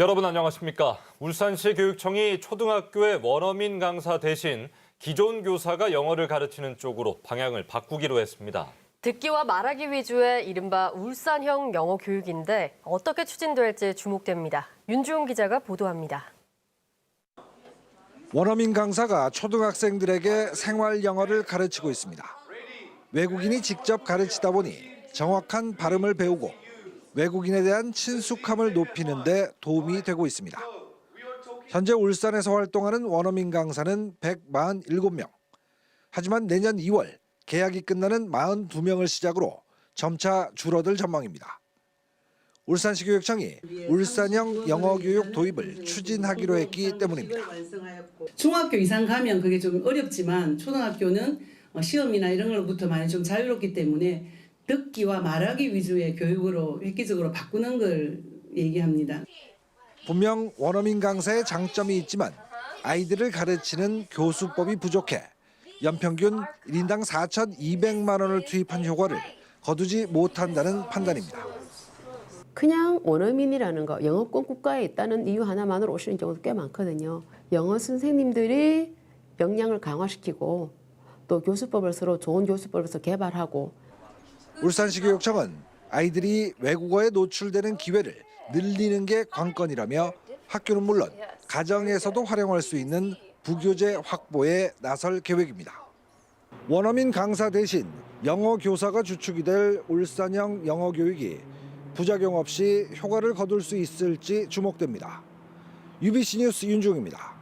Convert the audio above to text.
여러분 안녕하십니까? 울산시 교육청이 초등학교의 원어민 강사 대신 기존 교사가 영어를 가르치는 쪽으로 방향을 바꾸기로 했습니다. 듣기와 말하기 위주의 이른바 울산형 영어 교육인데 어떻게 추진될지 주목됩니다. 윤주웅 기자가 보도합니다. 원어민 강사가 초등학생들에게 생활 영어를 가르치고 있습니다. 외국인이 직접 가르치다 보니 정확한 발음을 배우고 외국인에 대한 친숙함을 높이는 데 도움이 되고 있습니다. 현재 울산에서 활동하는 원어민 강사는 147명. 하지만 내년 2월 계약이 끝나는 42명을 시작으로 점차 줄어들 전망입니다. 울산시 교육청이 울산형 영어 교육 도입을 추진하기로 했기 때문입니다. 중학교 이상 가면 그게 좀 어렵지만 초등학교는 어, 시험이나 이런 걸로부터 많이 좀 자유롭기 때문에 듣기와 말하기 위주의 교육으로 획기적으로 바꾸는 걸 얘기합니다. 분명 원어민 강사의 장점이 있지만 아이들을 가르치는 교수법이 부족해 연평균 1인당 4,200만 원을 투입한 효과를 거두지 못한다는 판단입니다. 그냥 원어민이라는 거, 영어권 국가에 있다는 이유 하나만으로 오시는 경우도 꽤 많거든요. 영어 선생님들이 역량을 강화시키고 또 교수법을 서로 좋은 교수법을 서로 개발하고 울산시 교육청은 아이들이 외국어에 노출되는 기회를 늘리는 게 관건이라며 학교는 물론 가정에서도 활용할 수 있는 부교재 확보에 나설 계획입니다. 원어민 강사 대신 영어 교사가 주축이 될 울산형 영어 교육이 부작용 없이 효과를 거둘 수 있을지 주목됩니다. UBC 뉴스 윤중입니다.